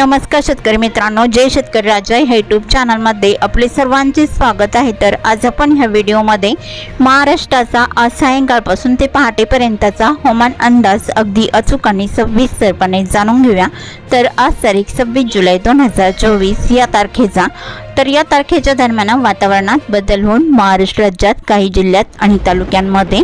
नमस्कार शेतकरी मित्रांनो जय शेतकरी राजा ह्या यूट्यूब चॅनलमध्ये आपले सर्वांचे स्वागत आहे. तर आज आपण ह्या व्हिडिओमध्ये महाराष्ट्राचा आज सायंकाळपासून ते पहाटेपर्यंतचा हवामान अंदाज अगदी अचूक आणि सविस्तरपणे जाणून घेऊया. तर आज तारीख सव्वीस जुलै दोन हजार चोवीस या तारखेचा तर या तारखेच्या दरम्यान वातावरणात बदल होऊन महाराष्ट्र राज्यात काही जिल्ह्यात आणि तालुक्यांमध्ये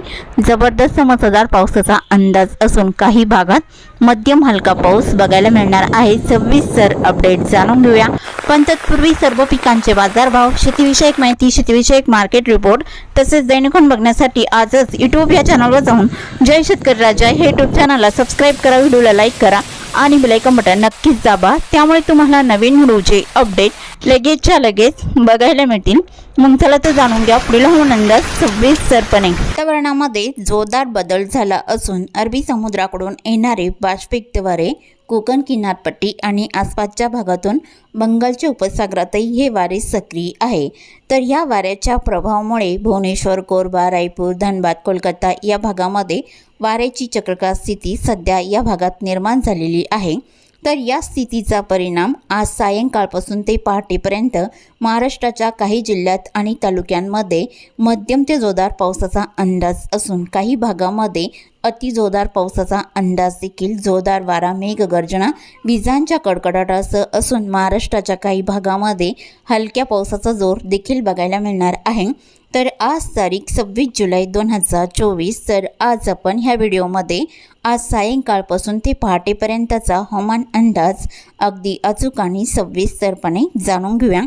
जबरदस्त मुसळधार पावसाचा अंदाज असून काही भागात मध्यम हलका पाऊस बघायला मिळणार आहे. सविस्तर अपडेट जाणून घेऊया. पण तत्पूर्वी सर्व पिकांचे बाजारभाव शेतीविषयक माहिती शेतीविषयक मार्केट रिपोर्ट तसेच दैनिकून बघण्यासाठी आजच युट्यूब या चॅनलवर जाऊन जय शेतकरी राजा. हे युट्यूब चॅनलला सबस्क्राईब करा व्हिडिओला लाईक करा. आणि बेलायकन बटन नक्कीच दाबा. त्यामुळे तुम्हाला नवीन व्हिडिओचे अपडेट लगेचच्या लगेच बघायला मिळतील. मग चला तर जाणून घ्या पुढील हवामान अंदाज सरपणे. वातावरणामध्ये जोरदार बदल झाला असून अरबी समुद्राकडून येणारे बाष्पयुक्त वारे कोकण किनारपट्टी आणि आसपासच्या भागातून बंगालच्या उपसागरातही हे वारे सक्रिय आहे. तर या वाऱ्याच्या प्रभावामुळे भुवनेश्वर कोरबा रायपूर धनबाद कोलकाता या भागामध्ये वाऱ्याची चक्रकार स्थिती सध्या या भागात निर्माण झालेली आहे. तर या स्थितीचा परिणाम आज सायंकाळपासून ते पहाटेपर्यंत महाराष्ट्राच्या काही जिल्ह्यात आणि तालुक्यांमध्ये मध्यम ते जोरदार पावसाचा अंदाज असून काही भागामध्ये अतिजोरदार पावसाचा अंदाज देखील जोरदार वारा मेघगर्जना विजांच्या कडकडाटासह असून महाराष्ट्राच्या काही भागामध्ये हलक्या पावसाचा जोर देखील बघायला मिळणार आहे. तर आज तारीख सव्वीस जुलै दोन हजार चोवीस. तर आज आपण ह्या व्हिडिओमध्ये आज सायंकाळपासून ते पहाटेपर्यंतचा हवामान अंदाज अगदी अचूक आणि सविस्तरपणे जाणून घेऊया.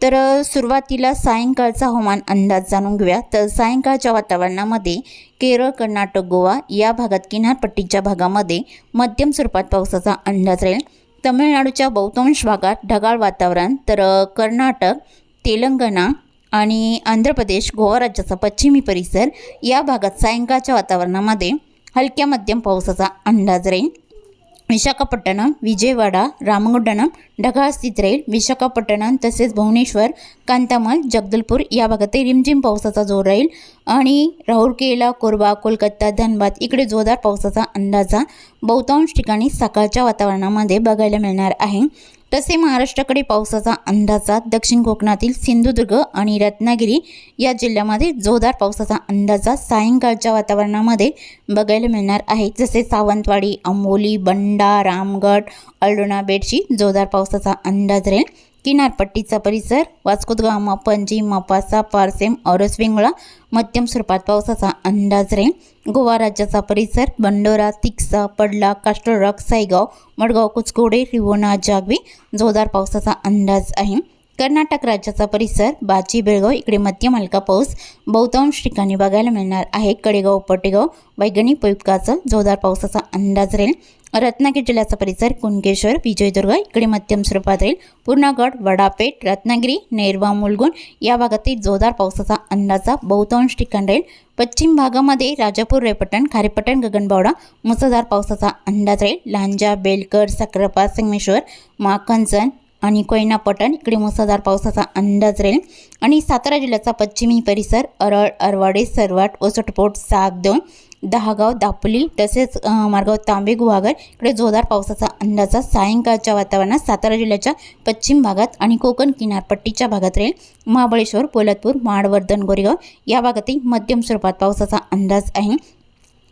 तर सुरुवातीला सायंकाळचा हवामान अंदाज जाणून घेऊया. तर सायंकाळच्या वातावरणामध्ये केरळ कर्नाटक गोवा या भागात किनारपट्टीच्या भागामध्ये मध्यम स्वरूपात पावसाचा अंदाज राहील. तमिळनाडूच्या बहुतांश भागात ढगाळ वातावरण. तर कर्नाटक तेलंगणा आणि आंध्र प्रदेश गोवा राज्याचा पश्चिमी परिसर या भागात सायंकाळच्या वातावरणामध्ये हलक्या मध्यम पावसाचा अंदाज राहील. विशाखापट्टणम विजयवाडा रामगुंडणम ढगाळ स्थित राहील. विशाखापट्टणम तसेच भुवनेश्वर कांतामल जगदलपूर या भागातही रिमझिम पावसाचा जोर राहील. आणि राहुरकेला कोरबा कोलकाता धनबाद इकडे जोरदार पावसाचा अंदाजा बहुतांश ठिकाणी सकाळच्या वातावरणामध्ये बघायला मिळणार आहे. तसे महाराष्ट्राकडे पावसाचा अंदाजा दक्षिण कोकणातील सिंधुदुर्ग आणि रत्नागिरी या जिल्ह्यामध्ये जोरदार पावसाचा अंदाजा सायंकाळच्या वातावरणामध्ये बघायला मिळणार आहे. जसे सावंतवाडी अंबोली बंडा रामगड अल्डोणा बेडशी जोरदार पावसाचा अंदाज राहील. किनारपट्टीचा परिसर वास्कोदगामा पणजी मपासा पारसेम औरसविंगळा मध्यम स्वरूपात पावसाचा अंदाज रे गोवा राज्याचा परिसर बंडोरा तिक्सा पडला कास्टरॉक सायगाव मडगाव कुचकोडे रिवोणा जागवी जोरदार पावसाचा अंदाज आहे. कर्नाटक राज्याचा परिसर बाची बेळगाव इकडे मध्यम हलका पाऊस बहुतांश ठिकाणी बघायला मिळणार आहे. कडेगाव पटेगाव वैगणी पयुक्काचं जोरदार पावसाचा अंदाज राहील. रत्नागिरी जिल्ह्याचा परिसर कुणकेश्वर विजयदुर्ग इकडे मध्यम स्वरूपात राहील. पूर्णागड वडापेठ रत्नागिरी नेरवा मुलगुण या भागातील जोरदार पावसाचा अंदाजा बहुतांश ठिकाण राहील. पश्चिम भागामध्ये राजापूर रेपटण खारेपटण गगनबावडा मुसळधार पावसाचा अंदाज राहील. लांजा बेलकर सक्रापा संगमेश्वर माखनसन आणि कोयना पटण इकडे मुसळधार पावसाचा अंदाज राहील. आणि सातारा जिल्ह्याचा पश्चिमी परिसर अरळ अरवाडे सरवाट ओसटपोट सागदोन दहागाव दापोली तसेच मार्गाव तांबे गुहागर इकडे जोरदार पावसाचा अंदाजा. सायंकाळच्या वातावरणात सातारा जिल्ह्याच्या पश्चिम भागात आणि कोकण किनारपट्टीच्या भागात राहील. महाबळेश्वर पोलादपूर माडवर्धन गोरेगाव या भागातही मध्यम स्वरूपात पावसाचा अंदाज आहे.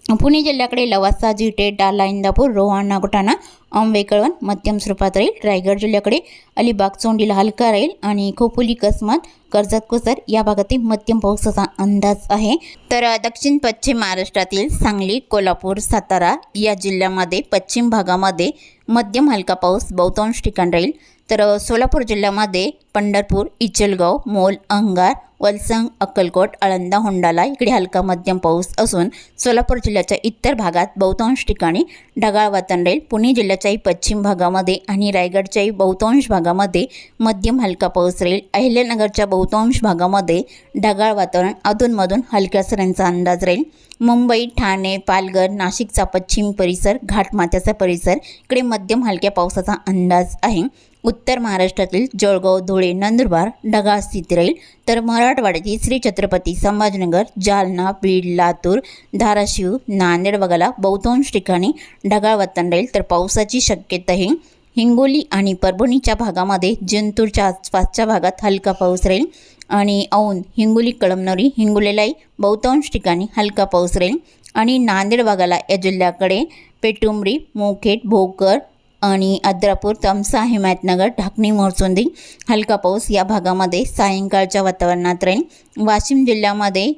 पुणे जिल्ह्याकडे लवासा जिटे डाला इंदापूर रोहाण नागोठाणा आंबे कळवण मध्यम स्वरूपात राहील. रायगड जिल्ह्याकडे अलिबाग चोंडीला हलका राहील आणि खोपोली कसमत कर्जत कुसर या भागातील मध्यम पावसाचा अंदाज आहे. तर दक्षिण पश्चिम महाराष्ट्रातील सांगली कोल्हापूर सातारा या जिल्ह्यामध्ये पश्चिम भागामध्ये मध्यम हलका पाऊस बहुतांश ठिकाण राहील. तर सोलापूर जिल्ह्यामध्ये पंढरपूर इचलगाव मोल अंगार वलसंग अक्कलकोट आळंदा होंडाला इकडे हलका मध्यम पाऊस असून सोलापूर जिल्ह्याच्या इतर भागात बहुतांश ठिकाणी ढगाळ वातावरण. राहील पुणे जिल्ह्याच्याही पश्चिम भागामध्ये आणि रायगडच्याही बहुतांश भागामध्ये मध्यम हलका पाऊस राहील. अहिल्यानगरच्या बहुतांश भागामध्ये ढगाळ वातावरण. अधूनमधून हलक्या सऱ्यांचा अंदाज राहील. मुंबई ठाणे पालघर नाशिकचा पश्चिम परिसर घाटमाथ्याचा परिसर. इकडे मध्यम हलक्या पावसाचा अंदाज आहे. उत्तर महाराष्ट्रातील जळगाव धुळे नंदुरबार ढगाळ स्थिती राहील तर मराठवाड्यातील श्री छत्रपती संभाजीनगर जालना बीड लातूर धाराशिव नांदेड वगळा बहुतांश ठिकाणी ढगाळ वातावरण राहील. तर पावसाची शक्यताही हिंगोली आणि परभणीच्या भागामध्ये जिंतूरच्या आसपासच्या भागात हलका पाऊस राहील आणि औंध हिंगोली कळमनोरी हिंगोलीलाही बहुतांश ठिकाणी हलका पाऊस राहील. आणि नांदेड भागाला या जिल्ह्याकडे पेटुंबरी मोखेड भोकर आणि अद्रापूर तमसा हिमायतनगर ढाकणी मोरचुंदी हलका पाऊस या भागामध्ये सायंकाळच्या वातावरणात राहील वाशिम जिल्ह्यामध्ये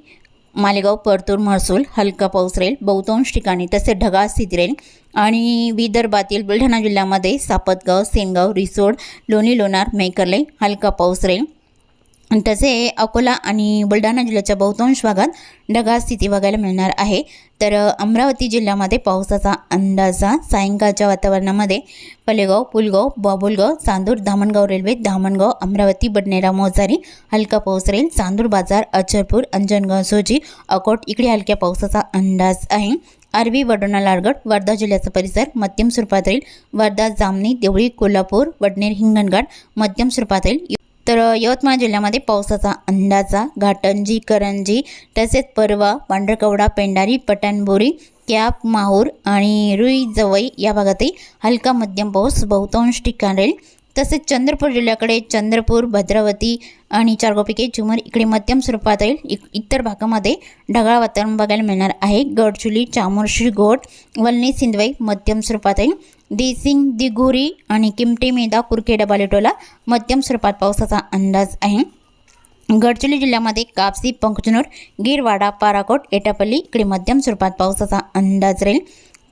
मालेगाव परतूर महसूल हलका पाऊस राहील बहुतांश ठिकाणी तसे ढगाळ स्थिती राहील आणि विदर्भातील बुलढाणा जिल्ह्यामध्ये सापतगाव सेनगाव रिसोड लोणी लोणार मेकरले हलका पाऊस राहील तसे अकोला आणि बुलढाणा जिल्ह्याच्या बहुतांश भागात ढगाळ स्थिती बघायला मिळणार आहे. तर अमरावती जिल्ह्यामध्ये पावसाचा अंदाजा सायंकाळच्या वातावरणामध्ये पलेगाव पुलगाव बाबुलगाव चांदूर धामणगाव रेल्वे धामणगाव अमरावती बडनेरा मोजारी हलका पाऊस राहील. चांदूर बाजार अचरपूर अंजनगाव सोजी अकोट इकडे हलक्या पावसाचा अंदाज आहे. आरवी वडोणा लाडगड वर्धा जिल्ह्याचा परिसर मध्यम स्वरूपात राहील. वर्धा जामणी देवळी कोल्हापूर वडनेर हिंगणघाट मध्यम स्वरूपात राहील. तर यवतमाळ जिल्ह्यामध्ये पावसाचा अंदाजा घाटंजी करंजी तसेच परवा पांढरकवडा पेंडारी पटाणबोरी कॅप माहूर आणि रुई जवई या भागातही हलका मध्यम पाऊस बहुतांश ठिकाण राहील. तसेच चंद्रपूर जिल्ह्याकडे चंद्रपूर भद्रावती आणि चारगोपिके झुमर इकडे मध्यम स्वरूपात राहील. इ- इतर भागामध्ये ढगाळ वातावरण बघायला मिळणार आहे. गडचुली चामोर्शी गोट वलनी सिंधवाई मध्यम स्वरूपात राहील. देसिंग दिगुरी आणि किमटे मेदा कुरखेडा बालेटोला मध्यम स्वरूपात पावसाचा अंदाज आहे. गडचिरोली जिल्ह्यामध्ये कापसी पंकचनूर गिरवाडा पाराकोट एटापल्ली इकडे मध्यम स्वरूपात पावसाचा अंदाज राहील.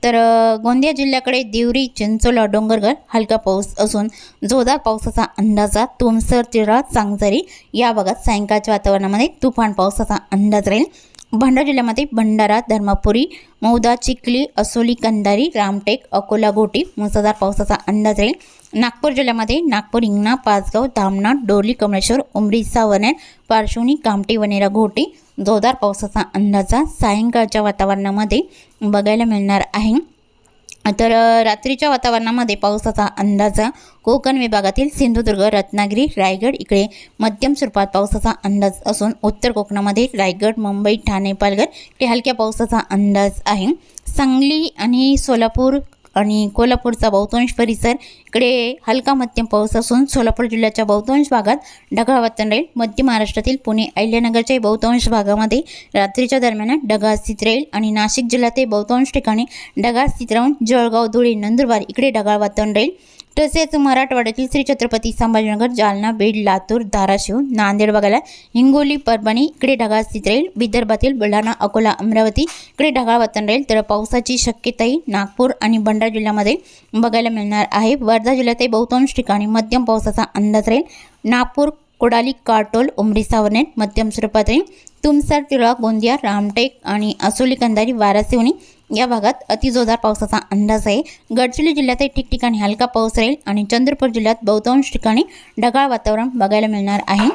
तर गोंदिया जिल्ह्याकडे देवरी चिंचोला डोंगरगड हलका पाऊस असून जोरदार पावसाचा अंदाजा तुमसर तिरा चांगझरी या भागात सायंकाळच्या वातावरणामध्ये तुफान पावसाचा अंदाज राहील. भंडारा जिल्ह्यामध्ये भंडारा धर्मापुरी मौदा चिखली असोली कंदारी रामटेक अकोला घोटी मुसळधार पावसाचा अंदाज राहील. नागपूर जिल्ह्यामध्ये नागपूर हिंगणा पाचगाव धामणा डोरली कमळेश्वर उमरी सावनेर पार्श्वनी कामटी वनेरा घोटी जोरदार पावसाचा अंदाजा सायंकाळच्या वातावरणामध्ये बघायला मिळणार आहे. तर रात्रीच्या वातावरणामध्ये पावसाचा अंदाज कोकण विभागातील सिंधुदुर्ग रत्नागिरी रायगड इकडे मध्यम स्वरूपात पावसाचा अंदाज असून उत्तर कोकणामध्ये रायगड मुंबई ठाणे पालघर इकडे हलक्या पावसाचा अंदाज आहे. सांगली आणि सोलापूर आणि कोल्हापूरचा बहुतांश परिसर इकडे हलका मध्यम पाऊस असून सोलापूर जिल्ह्याच्या बहुतांश भागात ढगाळ वातावरण राहील. मध्य महाराष्ट्रातील पुणे अहिल्यानगरच्या बहुतांश भागामध्ये रात्रीच्या दरम्यान ढगाळ स्थित राहील आणि नाशिक जिल्ह्यातील बहुतांश ठिकाणी ढगाळ स्थित राहून जळगाव धुळे नंदुरबार इकडे ढगाळ वातावरण राहील. तसेच मराठवाड्यातील श्री छत्रपती संभाजीनगर जालना बीड लातूर धाराशिव नांदेड बघायला हिंगोली परभणी इकडे ढगाळ स्थित राहील विदर्भातील बुलढाणा अकोला अमरावती इकडे ढगाळ वातावरण राहील तर पावसाची शक्यताही नागपूर आणि भंडारा जिल्ह्यामध्ये बघायला मिळणार आहे. वर्धा जिल्ह्यातही बहुतांश ठिकाणी मध्यम पावसाचा अंदाज राहील. नागपूर कोडाली काटोल उमरी सावनेर मध्यम स्वरूपात तुमसर तिळा गोंदिया रामटेक आणि असोली कंदारी वारासिवणी या भागात अतिजोरदार पावसाचा अंदाज आहे. गडचिरोली जिल्ह्यातही ठिकठिकाणी हलका पाऊस राहील आणि चंद्रपूर जिल्ह्यात बहुतांश ठिकाणी ढगाळ वातावरण बघायला मिळणार आहे.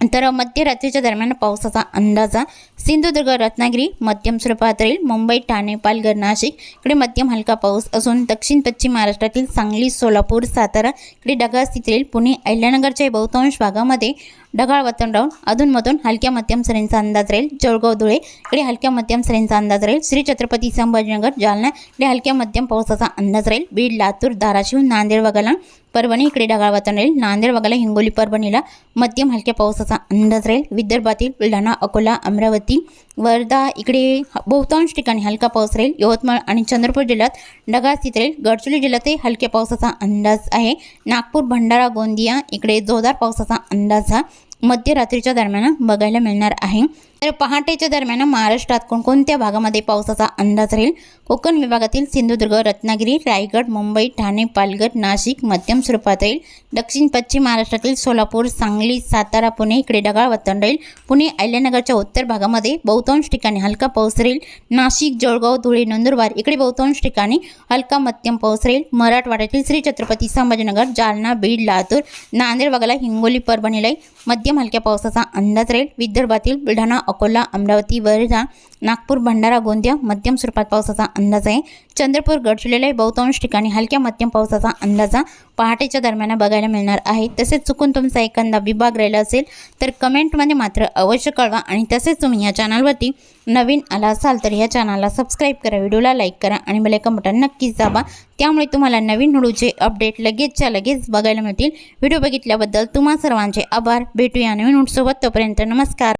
तर मध्यरात्रीच्या दरम्यान पावसाचा अंदाजा सिंधुदुर्ग रत्नागिरी मध्यम स्वरूपात राहील मुंबई ठाणे पालघर नाशिक इकडे मध्यम हलका पाऊस असून दक्षिण पश्चिम महाराष्ट्रातील सांगली सोलापूर सातारा इकडे ढगाळ स्थिती राहील पुणे अहिल्यानगरच्या बहुतांश भागामध्ये ढगाळ वातावरण राहून अधूनमधून हलक्या मध्यम सरींचा अंदाज राहील. जळगाव धुळे इकडे हलक्या मध्यम सरींचा अंदाज राहील. श्री छत्रपती संभाजीनगर जालना इकडे हलक्या मध्यम पावसाचा अंदाज राहील. बीड लातूर धाराशिव नांदेड वगळा परभणी इकडे ढगाळ वातावरण राहील नांदेड वगळा हिंगोली परभणीला मध्यम हलक्या पावसाचा अंदाज राहील विदर्भातील बुलढाणा अकोला अमरावती वर्धा इकडे बहुतांश ठिकाणी हलका पाऊस राहील यवतमाळ आणि चंद्रपूर जिल्ह्यात ढगाळ स्थित राहील गडचिरोली जिल्ह्यातही हलक्या पावसाचा अंदाज आहे नागपूर भंडारा गोंदिया इकडे जोरदार पावसाचा अंदाज हा मध्यरात्रीच्या दरम्यान बघायला मिळणार आहे तर पहाटेच्या दरम्यान महाराष्ट्रात कोणकोणत्या भागामध्ये पावसाचा अंदाज राहील? कोकण विभागातील सिंधुदुर्ग रत्नागिरी रायगड मुंबई ठाणे पालघर नाशिक मध्यम स्वरूपात राहील. दक्षिण पश्चिम महाराष्ट्रातील सोलापूर सांगली सातारा पुणे इकडे ढगाळ वातावरण राहील. पुणे अहिल्यानगरच्या उत्तर भागामध्ये बहुतांश ठिकाणी हलका पाऊस राहील. नाशिक जळगाव धुळे नंदुरबार इकडे बहुतांश ठिकाणी हलका मध्यम पाऊस राहील. मराठवाड्यातील श्री छत्रपती संभाजीनगर जालना बीड लातूर नांदेड वगळा हिंगोली परभणीलाही मध्यम हलक्या पावसाचा अंदाज राहील. विदर्भातील बुलढाणा अकोला अमरावती वर्धा नागपूर भंडारा गोंदिया मध्यम स्वरूपात पावसाचा अंदाज आहे. चंद्रपूर गडचिरोली बहुतांश ठिकाणी हलक्या मध्यम पावसाचा अंदाजा पहाटेच्या दरम्यान बघायला मिळणार आहे. तसेच चुकून तुमचा एखादा विभाग राहिला असेल तर कमेंटमध्ये मात्र अवश्य कळवा आणि तसेच तुम्ही या चॅनलवरती नवीन आला असाल तर या चॅनलला सबस्क्राईब करा व्हिडिओला लाईक करा आणि मला एक बटन नक्कीच दाबा. त्यामुळे तुम्हाला नवीन व्हिडिओचे अपडेट लगेचच्या लगेच बघायला मिळतील. व्हिडिओ बघितल्याबद्दल तुम्हा सर्वांचे आभार. भेटूया नवीन सोबत तोपर्यंत नमस्कार.